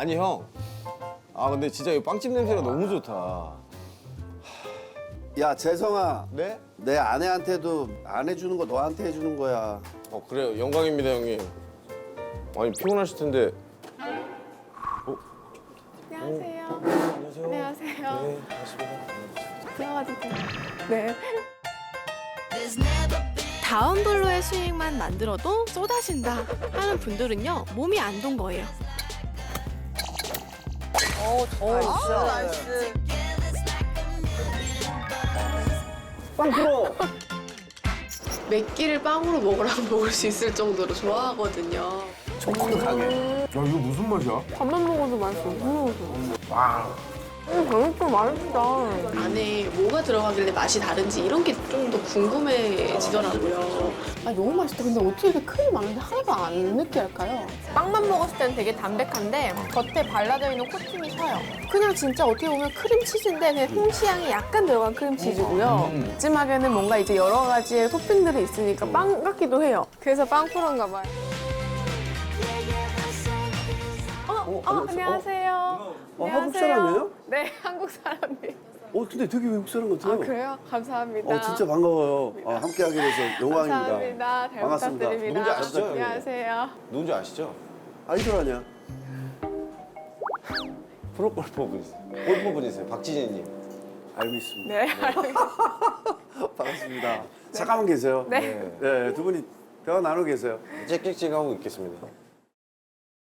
아니 형. 아 근데 진짜 이 빵집 냄새가 너무 좋다. 야 재성아 네? 내 아내한테도 안 해주는 거 너한테 해주는 거야 어 그래요. 영광입니다 형님. 아니 피곤하실 텐데. 안녕하세요. 안녕하세요. 안녕하세요. 네, 반갑습니다. 들어가도 돼요? 네. 다음 블루의 수익만 만들어도 쏟아진다 하는 분들은요 몸이 안 돈 거예요. 빵 풀어 몇 끼를 빵으로 먹으라고 먹을 수 있을 정도로 좋아하거든요. 촉촉하게 야 이거 무슨 맛이야? 밥만 먹어도 맛있어. 음. 와. 음, 맛있다, 맛있다. 안에 뭐가 들어가길래 맛이 다른지 이런 게 좀 더 궁금해지더라고요. 아, 너무 맛있다. 근데 어떻게 이렇게 크림 많은데 하나도 안 느끼할까요? 빵만 먹었을 때는 되게 담백한데 겉에 발라져 있는 코팅이 서요. 그냥 진짜 어떻게 보면 크림 치즈인데 그냥 홍시향이 약간 들어간 크림 치즈고요. 찜하게는 뭔가 이제 여러 가지의 토핑들이 있으니까 빵 같기도 해요. 그래서 빵 프로인가 봐요. 어, 어, 안녕하세요. 어, 한국 사람이에요? 네, 한국 사람이에요. 어 근데 되게 외국 사람 같아요 아, 그래요? 감사합니다. 어 진짜 반가워요 어, 함께 하게 돼서 영광입니다 감사합니다. 잘 반갑습니다. 부탁드립니다. 누군지 아시죠? 안녕하세요. 누군지 아시죠? 아이돌 아니야 프로 골퍼 분이세요. 골퍼 분이세요. 박지진님. 알고 있습니다 네, 반갑습니다 잠깐만 계세요 네. 네, 두 분이 대화 나누고 계세요 찍찍찍 하고 있겠습니다.